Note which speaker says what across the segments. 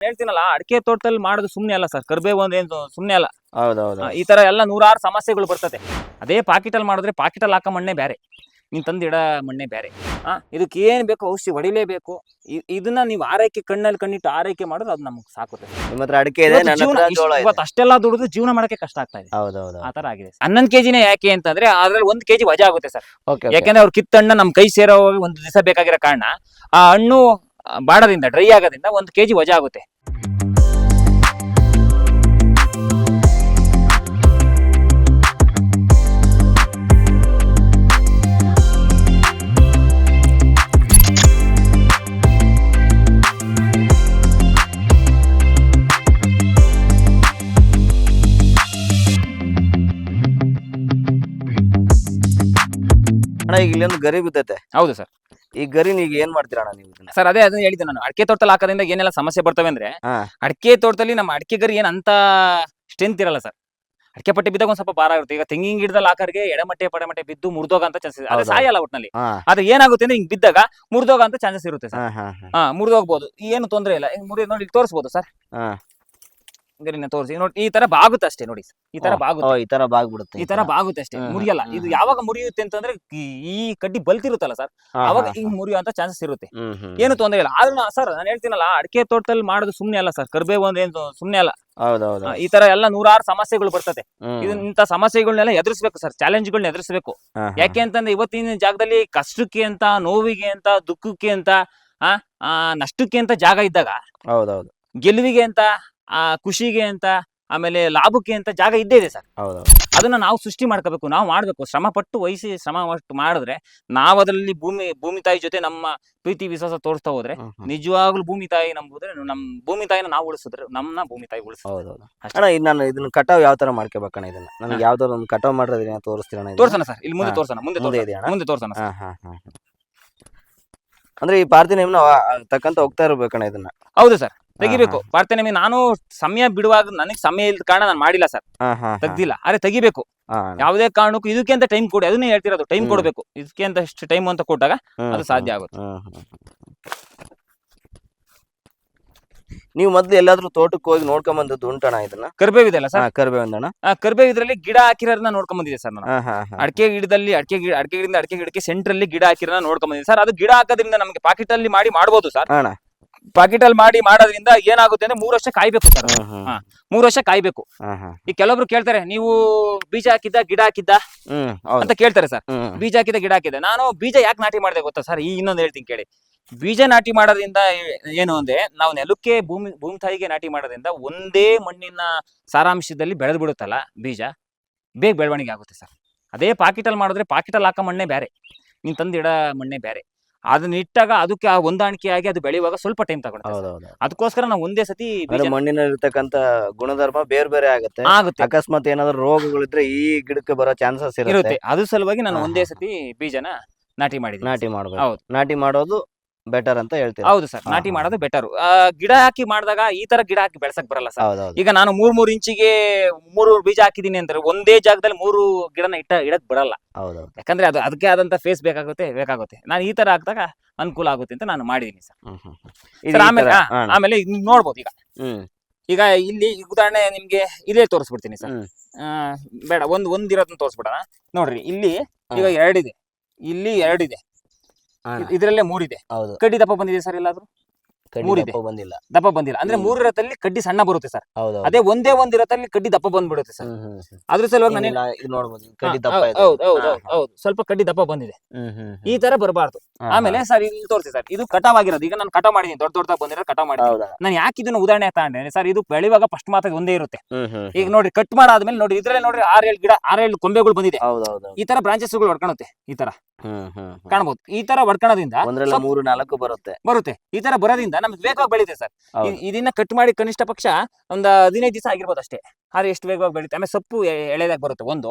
Speaker 1: ಹೇಳ್ತೀನಲ್ಲ ಅಡಿಕೆ ತೋಟದಲ್ಲಿ ಮಾಡೋದು ಸುಮ್ನೆ ಅಲ್ಲ ಸರ್ ಕರ್ಬೇವು ಒಂದು ಏನು ಸುಮ್ನೆ ಅಲ್ಲ.
Speaker 2: ಹೌದೌದು.
Speaker 1: ಆ, ಈ ತರ ಎಲ್ಲ ನೂರಾರು ಸಮಸ್ಯೆಗಳು ಬರ್ತದೆ. ಅದೇ ಪಾಕಿಟಲ್ಲಿ ಮಾಡಿದ್ರೆ ಪಾಕಿಟಲ್ಲಿ ಹಾಕೋ ಮಣ್ಣೆ ಬೇರೆ ನೀನ್ ತಂದಿಡ ಇಡ ಮಣ್ಣೆ ಬೇರೆ ಆ ಇದಕ್ಕೆ ಏನ್ ಬೇಕು ಔಷಧಿ ಹೊಡಿಲೇಬೇಕು ಇ- ಇದನ್ನ ನೀವು ಆರೈಕೆ ಕಣ್ಣಲ್ಲಿ ಕಣ್ಣಿಟ್ಟು ಆರೈಕೆ ಮಾಡಿದ್ರೆ ಅದು ನಮ್ಗೆ ಸಾಕುತ್ತೆ.
Speaker 2: ನಿಮ್ಮ ಹತ್ರ ಅಡಿಕೆ ಇದೆ
Speaker 1: ಇವತ್ತು
Speaker 2: ನನ್ನ
Speaker 1: ಜೀವನ
Speaker 2: ಹತ್ರ
Speaker 1: ಇಷ್ಟ್-
Speaker 2: ಜೋಳ ಇದೆ.
Speaker 1: ಇವತ್ತು ಅಷ್ಟೆಲ್ಲ ದುಡಿದು ಜೀವನ ಮಾಡಕ್ಕೆ ಕಷ್ಟ ಆಗ್ತಾ ಇದೆ.
Speaker 2: ಹೌದೌದು.
Speaker 1: ಆ ತರ ಆಗಿದೆ. ಹನ್ನೊಂದು ಕೆಜಿನೇ ಯಾಕೆ ಅಂತಂದ್ರೆ ಅದ್ರಲ್ಲಿ ಒಂದ್ ಕೆಜಿ ವಜಾ ಆಗುತ್ತೆ ಸರ್.
Speaker 2: ಓಕೆ.
Speaker 1: ಯಾಕಂದ್ರೆ ಅವ್ರು ಕಿತ್ತಣ್ಣ ನಮ್ ಕೈ ಸೇರೋ ಒಂದು ದಿವಸ ಬೇಕಾಗಿರೋ ಕಾರಣ ಆ ಹಣ್ಣು ಆ, ಬಾಡದಿಂದ ಡ್ರೈ ಆಗೋದ್ರಿಂದ ಒಂದ್ ಕೆಜಿ ವಜಾ ಆಗುತ್ತೆ.
Speaker 2: ಅಣ್ಣ ಈಗ ಇಲ್ಲೊಂದು ಗರಿ ಬಿದ್ದೈತೆ.
Speaker 1: ಹೌದು ಸರ್.
Speaker 2: ಈ ಗರಿ ಈಗ ಏನ್ ಮಾಡ್ತೀರಾ ಅಣ್ಣ ನೀವು ಇದನ್ನ?
Speaker 1: ಸರ್ ಅದೇ ಅದನ್ನ ಹೇಳಿದ್ದೆ ನಾನು. ಅಡಿಕೆ ತೋಟದಲ್ಲಿ ಹಾಕೋದ್ರಿಂದ ಏನೆಲ್ಲ ಸಮಸ್ಯೆ ಬರ್ತವೆ ಅಂದ್ರೆ
Speaker 2: ಹಾ.
Speaker 1: ಅಡಿಕೆ ತೋಟದಲ್ಲಿ ನಮ್ಮ ಅಡಿಕೆ ಗರಿ ಏನ್ ಅಂತ ಸ್ಟ್ರೆಂತ್ ಇರಲ್ಲ ಸರ್. ಅಡಿಕೆ ಪಟ್ಟಿ ಬಿದ್ದಾಗ ಒಂದ್ ಸ್ವಲ್ಪ ಭಾರ ಆಗುತ್ತೆ. ಈಗ ತೆಂಗಿನ ಗಿಡದಲ್ಲಿ ಹಾಕರ್ಗೆ ಎಡಮಟ್ಟೆ ಪಡಮಟ್ಟೆ ಬಿದ್ದು ಮುರಿದೋಗ ಅಂತ ಚಾನ್ಸಸ್ ಅದು. ಸಾಯಲ್ಲ ಒಟ್ನಲ್ಲಿ.
Speaker 2: ಹಾ.
Speaker 1: ಆದ್ರೆ ಏನಾಗುತ್ತೆ ಅಂದ್ರೆ ಹಿಂಗ್ ಬಿದ್ದಾಗ ಮುರಿದೋಗ ಅಂತ ಚಾನ್ಸಸ್ ಇರುತ್ತೆ ಸರ್.
Speaker 2: ಹಾ ಹಾ ಹಾ.
Speaker 1: ಹಾ ಮುರಿದೋಗ್ಬೋದು. ಏನು ತೊಂದ್ರೆ ಇಲ್ಲ. ಹಿಂಗ್ ಮುರಿದ್ ನೋಡಿ ಇಲ್ಲಿ ತೋರಿಸ್ಬೋದು ಸರ್.
Speaker 2: ಹಾ.
Speaker 1: ಗರಿನ ತೋರಿಸಿ. ನೋಡಿ ಈ ತರ ಬಾಗುತ್ತೆ ಅಷ್ಟೇ ನೋಡಿ ಈ ತರ ಬಾಗುತ್ತೆ.
Speaker 2: ಈ ತರ ಬಾಗ್ಬಿಡುತ್ತೆ
Speaker 1: ಈ ತರ ಬಾಗುತ್ತೆ ಅಷ್ಟೇ. ಮುರಿಯಲ್ಲ. ಇದು ಯಾವಾಗ ಮುರಿಯುತ್ತೆ ಅಂತಂದ್ರೆ ಈ- ಕಡ್ಡಿ ಬಲ್ತಿರುತ್ತಲ್ಲ ಸರ್ ಅವಾಗ
Speaker 2: ಈಗ
Speaker 1: ಹಿಂಗ್ ಮುರಿಯುವಂತ ಚಾನ್ಸಸ್ ಇರುತ್ತೆ. ಏನು ತೊಂದರೆ ಇಲ್ಲ. ಆದ್ರೂ ಸರ್ ನಾನು ಹೇಳ್ತೀನಲ್ಲ ಅಡಿಕೆ ತೋಟದಲ್ಲಿ ಮಾಡೋದು ಸುಮ್ನೆ ಅಲ್ಲ ಸರ್. ಕರ್ಬೇವು ಅಂದ್ರೆ ಏನು ಸುಮ್ನೆ ಅಲ್ಲ. ಈ ತರ ಎಲ್ಲ ನೂರಾರು ಸಮಸ್ಯೆಗಳು ಬರ್ತದೆ. ಇಂಥ ಸಮಸ್ಯೆಗಳನ್ನೆಲ್ಲ ಎದುರಿಸಬೇಕು ಸರ್ ಚಾಲೆಂಜ್ಗಳನ್ನ ಎದುರಿಸಬೇಕು. ಯಾಕೆ ಅಂತಂದ್ರೆ ಇವತ್ತಿನ ಜಾಗದಲ್ಲಿ ಕಷ್ಟಕ್ಕೆ ಅಂತ ನೋವಿಗೆ ಅಂತ ದುಃಖಕ್ಕೆ ಅಂತ ಆ, ನಷ್ಟಕ್ಕೆ ಅಂತ ಜಾಗ ಇದ್ದಾಗ
Speaker 2: ಹೌದೌದು.
Speaker 1: ಗೆಲುವಿಗೆ ಅಂತ ಆ ಖುಷಿಗೆ ಅಂತ ಆಮೇಲೆ ಲಾಭಕ್ಕೆ ಅಂತ ಜಾಗ ಇದ್ದೇ ಇದೆ ಸರ್.
Speaker 2: ಹೌದು
Speaker 1: ಅದನ್ನ ನಾವು ಸೃಷ್ಟಿ ಮಾಡ್ಕೋಬೇಕು ನಾವು ಮಾಡ್ಬೇಕು. ಶ್ರಮ ಪಟ್ಟು ವಹಿಸಿ ಶ್ರಮ ಪಟ್ಟು ಮಾಡಿದ್ರೆ ನಾವು ಅದರಲ್ಲಿ ಭೂಮಿ ಭೂಮಿ ತಾಯಿ ಜೊತೆ ನಮ್ಮ ಪ್ರೀತಿ ವಿಶ್ವಾಸ ತೋರಿಸ್ತಾ ಹೋದ್ರೆ. ನಿಜವಾಗ್ಲೂ ಭೂಮಿ ತಾಯಿ ನಂಬುದ್ರೆ ನಮ್ ಭೂಮಿ ತಾಯಿನ ನಾವು ಉಳಿಸಿದ್ರೆ ನಮ್ಮನ್ನ ಭೂಮಿ ತಾಯಿ ಉಳಿಸೋದು.
Speaker 2: ಅಣ್ಣ ಇದು ನಾನು ಇದನ್ನ ಕಟಾವ್ ಯಾವ ತರ ಮಾಡ್ಕೋಬೇಕಣ್ಣ ಇದನ್ನ? ನನಗೆ ಯಾವ್ದಾದ್ರು ಒಂದು ಕಟಾವ್ ಮಾಡಿದ್ರೆ ತೋರಿಸ್ತೀರಣ್ಣ?
Speaker 1: ತೋರ್ಸೋಣ ಸರ್ ಇಲ್ಲಿ ಮುಂದೆ. ತೋರ್ಸೋಣ ಮುಂದೆ ತೋರ್ಸೋಣ
Speaker 2: ಇದೆಯಣ್ಣ
Speaker 1: ಮುಂದೆ ತೋರ್ಸೋಣ.
Speaker 2: ಅಂದ್ರೆ ಈ ಪಾರ್ಥಿನ ನೇಮ್ನ ತಕ್ಕಂತ ಹೋಗ್ತಾ ಇರ್ಬೇಕಣ್ಣ ಇದನ್ನ.
Speaker 1: ಹೌದು ಸರ್. ತೆಗಿಬೇಕು.
Speaker 2: ಬರ್ತೇನೆ
Speaker 1: ಪ್ರಾರ್ಥನೆ ನಾನು ಸಮಯ ಬಿಡುವಾಗ ನನಗೆ ಸಮಯ ಇಲ್ಲದ ಕಾರಣ ನಾನು ಮಾಡಿಲ್ಲ ಸರ್. ತೆಗ್ದಿಲ್ಲ. ಆದ್ರೆ ತೆಗಿಬೇಕು. ಯಾವುದೇ ಕಾರಣಕ್ಕೂ ಇದಕ್ಕೆ ಅಂತ ಟೈಮ್ ಕೊಡಿ. ಅದನ್ನೇ ಹೇಳ್ತಿರೋದು. ಟೈಮ್. ಕೊಡಬೇಕು. ಇದಕ್ಕೆ ಅಂತ ಇಷ್ಟು ಟೈಮ್ ಅಂತ ಕೊಟ್ಟಾಗ ಅದು ಸಾಧ್ಯ ಆಗುತ್ತೆ.
Speaker 2: ನೀವು ಮೊದ್ಲು ಎಲ್ಲಾದ್ರೂ ತೋಟಕ್ಕೆ ಹೋಗಿ ನೋಡ್ಕೊಂಡ್ ಬಂದದ್ದು ಉಂಟಣ್ಣ ಇದನ್ನ?
Speaker 1: ಕರ್ಬೇವು ಇದೆಲ್ಲ ಸರ್?
Speaker 2: ಅಂದಣ
Speaker 1: ಕರ್ಬೇವು ಇದರಲ್ಲಿ ಗಿಡ ಹಾಕಿರೋದನ್ನ ನೋಡ್ಕೊಂಡ್ ಬಂದಿದೆ ಸರ್ ನಾನು. ಅಡಿಕೆ ಗಿಡದಲ್ಲಿ ಅಡಿಕೆ ಗಿಡ ಅಡಿಕೆ ಗಿಡದಿಂದ ಅಡಿಕೆ ಗಿಡಕ್ಕೆ ಸೆಂಟ್ರಲ್ಲಿ ಗಿಡ ಹಾಕಿರೋದನ್ನ ನೋಡ್ಕೊಂಡ್ ಬಂದಿದೆ ಸರ್. ಅದು ಗಿಡ ಹಾಕೋದ್ರಿಂದ ನಮಗೆ ಪಾಕೆಟ್ ಅಲ್ಲಿ ಮಾಡಿ ಮಾಡ್ಬೋದು ಸರ್. ಪಾಕೆಟ್ ಅಲ್ಲಿ ಮಾಡಿ ಮಾಡೋದ್ರಿಂದ ಏನಾಗುತ್ತೆ ಅಂದ್ರೆ ಮೂರು ವರ್ಷ ಕಾಯ್ಬೇಕು ಸರ್. ಮೂರು ವರ್ಷ ಕಾಯ್ಬೇಕು. ಈಗ ಕೆಲವೊಬ್ರು ಕೇಳ್ತಾರೆ ನೀವು ಬೀಜ ಹಾಕಿದ್ದ ಗಿಡ ಹಾಕಿದ್ದ? ಅಂತ ಕೇಳ್ತಾರೆ ಸರ್. ಬೀಜ ಹಾಕಿದ ಗಿಡ ಹಾಕಿದ್ದೆ. ನಾನು ಬೀಜ ಯಾಕೆ ನಾಟಿ ಮಾಡಿದೆ ಗೊತ್ತಾ ಸರ್? ಈ ಇನ್ನೊಂದು ಹೇಳ್ತೀನಿ ಕೇಳಿ. ಬೀಜ ನಾಟಿ ಮಾಡೋದ್ರಿಂದ ಏನು ಅಂದ್ರೆ ನಾವು ನೆಲಕ್ಕೆ ಭೂಮಿ ಭೂಮಿ ತಾಯಿಗೆ ನಾಟಿ ಮಾಡೋದ್ರಿಂದ ಒಂದೇ ಮಣ್ಣಿನ ಸಾರಾಂಶದಲ್ಲಿ ಬೆಳೆದು ಬಿಡುತ್ತಲ್ಲ ಬೀಜ ಬೇಗ ಬೆಳವಣಿಗೆ ಆಗುತ್ತೆ ಸರ್. ಅದೇ ಪಾಕಿಟಲ್ಲಿ ಮಾಡಿದ್ರೆ ಪಾಕಿಟಲ್ಲಿ ಹಾಕೋ ಮಣ್ಣೆ ಬೇರೆ. ನೀನ್ ತಂದಿಡ ಮಣ್ಣೆ ಬೇರೆ. ಅದನ್ನ ಇಟ್ಟಾಗ ಅದಕ್ಕೆ ಆ ಹೊಂದಾಣಿಕೆ ಆಗಿ ಅದು ಬೆಳೆಯುವಾಗ ಸ್ವಲ್ಪ ಟೈಮ್ ತಗೊಂಡು.
Speaker 2: ಹೌದೌದು.
Speaker 1: ಅದಕ್ಕೋಸ್ಕರ ನಾವು ಒಂದೇ ಸತಿ ಬೀಜ
Speaker 2: ಅಂದ್ರೆ ಮಣ್ಣಿನಲ್ಲಿ ಇರ್ತಕ್ಕಂತ ಗುಣಧರ್ಮ ಬೇರೆ ಬೇರೆ ಆಗುತ್ತೆ.
Speaker 1: ಆಗುತ್ತೆ.
Speaker 2: ಅಕಸ್ಮಾತ್ ಏನಾದ್ರು ರೋಗಗಳಿದ್ರೆ ಈ ಗಿಡಕ್ಕೆ ಬರೋ ಚಾನ್ಸಸ್
Speaker 1: ಇರುತ್ತೆ.
Speaker 2: ಇರುತ್ತೆ.
Speaker 1: ಅದ್ರ ಸಲುವಾಗಿ ನಾನು
Speaker 2: ಹಾ,
Speaker 1: ಒಂದೇ
Speaker 2: ಹಾ,
Speaker 1: ಸತಿ ಬೀಜನ ನಾಟಿ ಮಾಡಿದ್ದೀನಿ
Speaker 2: ನಾಟಿ ಮಾಡ್ಬೇಕು.
Speaker 1: ಹೌದು.
Speaker 2: ನಾಟಿ ಮಾಡೋದು ಬೆಟರ್ ಅಂತ ಹೇಳ್ತೀವಿ
Speaker 1: ಹೌದು ಸರ್
Speaker 2: ಹಾ,
Speaker 1: ನಾಟಿ
Speaker 2: ಹಾ.
Speaker 1: ಮಾಡೋದು ಬೆಟರ್ ಗಿಡ ಹಾಕಿ ಮಾಡಿದಾಗ ಈ ತರ ಗಿಡ ಹಾಕಿ ಬೆಳೆಸಕ್ ಬರಲ್ಲ ಸರ್.
Speaker 2: ಹೌದೌದು.
Speaker 1: ಈಗ ನಾನು ಮೂರ್ ಮೂರ್ ಇಂಚಿಗೆ ಮೂರು ಬೀಜ ಹಾಕಿದೀನಿ ಅಂದ್ರೆ ಒಂದೇ ಜಾಗದಲ್ಲಿ ಮೂರು ಗಿಡನ ಇಟ್ಟ ಇಡಕ್ ಬರಲ್ಲ.
Speaker 2: ಹೌದೌದು.
Speaker 1: ಯಾಕಂದ್ರೆ ಅದು ಅದಕ್ಕೆ ಆದಂತ ಫೇಸ್ ಬೇಕಾಗುತ್ತೆ ಬೇಕಾಗುತ್ತೆ. ನಾನು ಈ ತರ ಹಾಕಿದಾಗ ಅನುಕೂಲ ಆಗುತ್ತೆ ಅಂತ ನಾನು ಮಾಡಿದೀನಿ ಸರ್.
Speaker 2: ಹ್ಮ್ ಹ್ಮ್ ಹ್ಮ್. ಇದು
Speaker 1: ಸರ್
Speaker 2: ಈ
Speaker 1: ಆಮೇಲೆ
Speaker 2: ತರ,
Speaker 1: ಹಾ,
Speaker 2: ಹಾ,
Speaker 1: ಆಮೇಲೆ ಇದ್ ನೋಡ್ಬೋದು ಈಗ.
Speaker 2: ಹ್ಮ್.
Speaker 1: ಈಗ ಇಲ್ಲಿ ಉದಾಹರಣೆ ನಿಮ್ಗೆ ಇದೇ ತೋರಿಸ್ಬಿಡ್ತೀನಿ ಸರ್.
Speaker 2: ಹ್ಮ್.
Speaker 1: ಆ, ಬೇಡ ಒಂದ್ ಒಂದ್ ಇರೋದನ್ನ ತೋರಿಸ್ಬಿಡೋಣ. ನೋಡ್ರಿ ಇಲ್ಲಿ ಈಗ ಎರಡಿದೆ. ಇಲ್ಲಿ ಎರಡಿದೆ. ಇದರಲ್ಲೇ ಮೂರಿದೆ
Speaker 2: ಹೌದು.
Speaker 1: ಕಡ್ಡಿ ದಪ್ಪ ಬಂದಿದೆ ಸರ್ ಎಲ್ಲಾದ್ರೂ? ಮೂರಿದೆ.
Speaker 2: ದಪ್ಪ ಬಂದಿಲ್ಲ.
Speaker 1: ದಪ್ಪ ಬಂದಿಲ್ಲ. ಅಂದ್ರೆ
Speaker 2: ಮೂರು
Speaker 1: ರಥದಲ್ಲಿ ಕಡ್ಡಿ ಸಣ್ಣ ಬರುತ್ತೆ ಸರ್.
Speaker 2: ಹೌದು
Speaker 1: ಅದೇ ಒಂದೇ ಒಂದ್ ಇರತ್ತಲ್ಲಿ ಕಡ್ಡಿ ದಪ್ಪ ಬಂದ್ಬಿಡುತ್ತೆ ಸರ್. ಅದ್ರ ಸಲುವಾಗಿ ನಾನು
Speaker 2: ನೋಡ್ಬೋದು. ಕಡ್ಡಿ ದಪ್ಪ ಇದೆ.
Speaker 1: ಹೌದು ಹೌದು ಹೌದು ಹೌದು. ಸ್ವಲ್ಪ ಕಡ್ಡಿ ದಪ್ಪ ಬಂದಿದೆ. ಈ ತರ ಬರಬಾರ್ದು. ಆಮೇಲೆ ಸರ್ ಇಲ್ಲಿ ತೋರಿಸಿ ಸರ್ ಇದು ಕಟಾವ್ ಆಗಿರೋದು. ಈಗ ನಾನು ಕಟಾವ್ ಮಾಡಿದ್ದೀನಿ ದೊಡ್ಡ ದೊಡ್ಡ ಬಂದಿರೋ ಕಟಾವ್
Speaker 2: ಮಾಡಿ
Speaker 1: ಮಾಡಿದ್ದೀನಿ ನಾನು ಯಾಕೆ ಇದನ್ನ ಉದಾಹರಣೆ ತಗೊಂಡೆ ಸರ್ ಇದು ಬೆಳಿವಾಗ ಫಸ್ಟ್ ಮಾತ್ರ ಒಂದೇ ಇರುತ್ತೆ. ಈಗ ನೋಡಿ ಕಟ್ ಮಾಡಾದ್ಮೇಲೆ ನೋಡಿ ಇದ್ರಲ್ಲಿ ನೋಡ್ರಿ ಏಳು ಗಿಡ ಆರೇಳು ಕೊಂಬೆಗಳು ಬಂದಿದೆ. ಈ ತರ ಬ್ರಾಂಚಸ್ಗಳು ಹೊಡ್ಕೊಳುತ್ತೆ ಈ ತರ. ಕಾಣ್ಬೋದು. ಈ ತರ ಹೊಡ್ಕೊಳೋದ್ರಿಂದ
Speaker 2: ಮೂರು ನಾಲ್ಕು ಬರುತ್ತೆ.
Speaker 1: ಬರುತ್ತೆ. ಈ ತರ ಬರೋದ್ರಿಂದ ನಮ್ಗೆ ವೇಗವಾಗಿ ಬೆಳೀತೆ ಸರ್. ಇದನ್ನ ಕಟ್ ಮಾಡಿ ಕನಿಷ್ಠ ಪಕ್ಷ ಒಂದ್ ಹದಿನೈದು ದಿವಸ ಆಗಿರ್ಬೋದು ಅಷ್ಟೇ. ಆದ್ರೆ ಎಷ್ಟು ವೇಗವಾಗಿ ಬೆಳೀತೆ ಆಮೇಲೆ ಸೊಪ್ಪು ಎಳೆದಾಗ ಬರುತ್ತೆ ಒಂದು.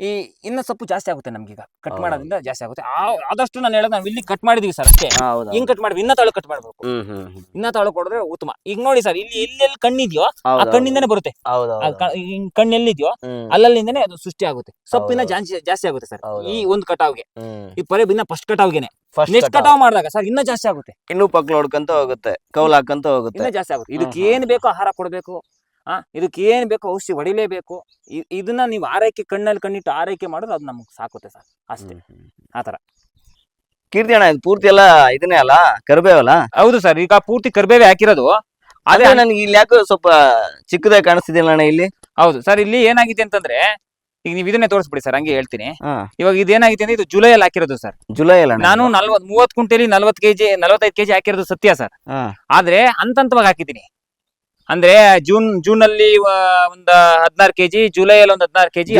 Speaker 1: ಈ ಇನ್ನ ಸೊಪ್ಪು ಜಾಸ್ತಿ ಆಗುತ್ತೆ ನಮ್ಗೀಗ. ಕಟ್
Speaker 2: ಹೌದು.
Speaker 1: ಮಾಡೋದ್ರಿಂದ ಜಾಸ್ತಿ ಆಗುತ್ತೆ. ಆ- ಆದಷ್ಟು ನಾನು ಹೇಳೋದು ನಾವು ಇಲ್ಲಿ ಕಟ್ ಮಾಡಿದೀವಿ ಸರ್ ಅಷ್ಟೇ.
Speaker 2: ಹೌದು
Speaker 1: ಹಿಂಗ್ ಕಟ್ ಮಾಡಿ ಇನ್ನ ತಾಳು ಕಟ್ ಮಾಡ್ಬೇಕು.
Speaker 2: ಹ್ಮ್ ಹ್ಮ್ ಹ್ಮ್.
Speaker 1: ಇನ್ನ ತಾಳು ಕೊಡಿದ್ರೆ ಉತ್ತಮ. ಈಗ ನೋಡಿ ಸರ್ ಇಲ್ಲಿ ಎಲ್ಲೆಲ್ಲಿ ಕಣ್ಣಿದ್ಯೋ ಆ ಕಣ್ಣಿಂದನೇ ಬರುತ್ತೆ. ಕ- ಹಿಂಗ್ ಕಣ್ಣು ಎಲ್ಲಿದ್ಯೋ
Speaker 2: ಹ್ಮ್.
Speaker 1: ಅಲ್ಲಲ್ಲಿಂದನೇ ಅದು ಸೃಷ್ಟಿ ಆಗುತ್ತೆ. ಸೊಪ್ಪಿನ. ಜಾಸ್ತಿ ಜಾಸ್ತಿ ಆಗುತ್ತೆ ಸರ್. ಈ ಒಂದು ಕಟಾವ್ಗೆ
Speaker 2: ಹ್ಮ್.
Speaker 1: ಈ ಪರಿ ಇನ್ನ ಫಸ್ಟ್ ಕಟಾವ್ಗೆನೆ ನೆಕ್ಸ್ಟ್ ಕಟಾವ್ ಮಾಡಿದಾಗ ಸರ್ ಇನ್ನ ಜಾಸ್ತಿ ಆಗುತ್ತೆ.
Speaker 2: ಇನ್ನೂ ಪಕ್ಕ ನೋಡ್ಕೊಂತ ಹೋಗುತ್ತೆ. ಕೌಲ್ ಹಾಕಂತ ಹೋಗುತ್ತೆ.
Speaker 1: ಇನ್ನ ಜಾಸ್ತಿ ಆಗುತ್ತೆ. ಇದಕ್ಕೆ
Speaker 2: ಹ್ಮ್,
Speaker 1: ಏನ್ ಬೇಕೋ ಆಹಾರ ಕೊಡಬೇಕು. ಆ ಇದಕ್ಕೆ ಏನು ಬೇಕೋ ಔಷಧಿ ಹೊಡಿಲೇಬೇಕು. ಇದನ್ನ ನೀವು ಆರೈಕೆ ಕಣ್ಣಲ್ಲಿ ಕಣ್ಣಿಟ್ಟು ಆರೈಕೆ ಮಾಡೋದು ಅದು ನಮ್ಗೆ ಸಾಕುತ್ತೆ ಸರ್. ಅಷ್ಟೇ.
Speaker 2: ಆ ತರ
Speaker 1: ಆತರ
Speaker 2: ಕೀರ್ತಿ ಅಣ್ಣ ಇದು ಪೂರ್ತಿ ಎಲ್ಲ ಇದನ್ನೇ ಅಲ್ಲ? ಕರಿಬೇವಲ್ಲ
Speaker 1: ಹೌದು ಸರ್ ಈಗ ಪೂರ್ತಿ ಕರ್ಬೇವೆ ಹಾಕಿರೋದು. ಅದೇ
Speaker 2: ನನಗೆ ಇಲ್ಲಿ ಯಾಕೋ ಸ್ವಲ್ಪ ಚಿಕ್ಕದಾಗಿ ಕಾಣಿಸ್ತಿದಿಲ್ಲ ಅಣ್ಣ ಇಲ್ಲಿ?
Speaker 1: ಹೌದು. ಸರ್ ಇಲ್ಲಿ ಏನಾಗಿದೆ ಅಂತಂದ್ರೆ ಈಗ ನೀವು ಇದನ್ನೇ ತೋರಿಸ್ಬಿಡಿ ಸರ್ ಹಂಗೆ ಹೇಳ್ತೀನಿ. ಇವಾಗ ಇದೇನಾಗಿದೆ ಅಂದ್ರೆ ಇದು ಜುಲೈಯಲ್ಲಿ ಹಾಕಿರೋದು ಸರ್.
Speaker 2: ಜುಲೈ ಅಲ್ಲ
Speaker 1: ನಾನು ನಲ್ವತ್ ಮೂವತ್ ಕುಂಟೆಲಿ ನಲ್ವತ್ ಕೆಜಿ ನಲ್ವತ್ತೈದು ಕೆಜಿ ಹಾಕಿರೋದು ಸತ್ಯ ಸರ್. ಆದ್ರೆ ಹಂತ ಹಂತವಾಗಿ ಹಾಕಿದ್ದೀನಿ. ಅಂದ್ರೆ ಜೂನ್ ಜೂನ್ ಅಲ್ಲಿ ಒಂದ್ ಹದಿನಾರು ಕೆಜಿ ಜುಲೈ ಅಲ್ಲಿ ಒಂದ್ ಹದಿನಾರು ಕೆಜಿ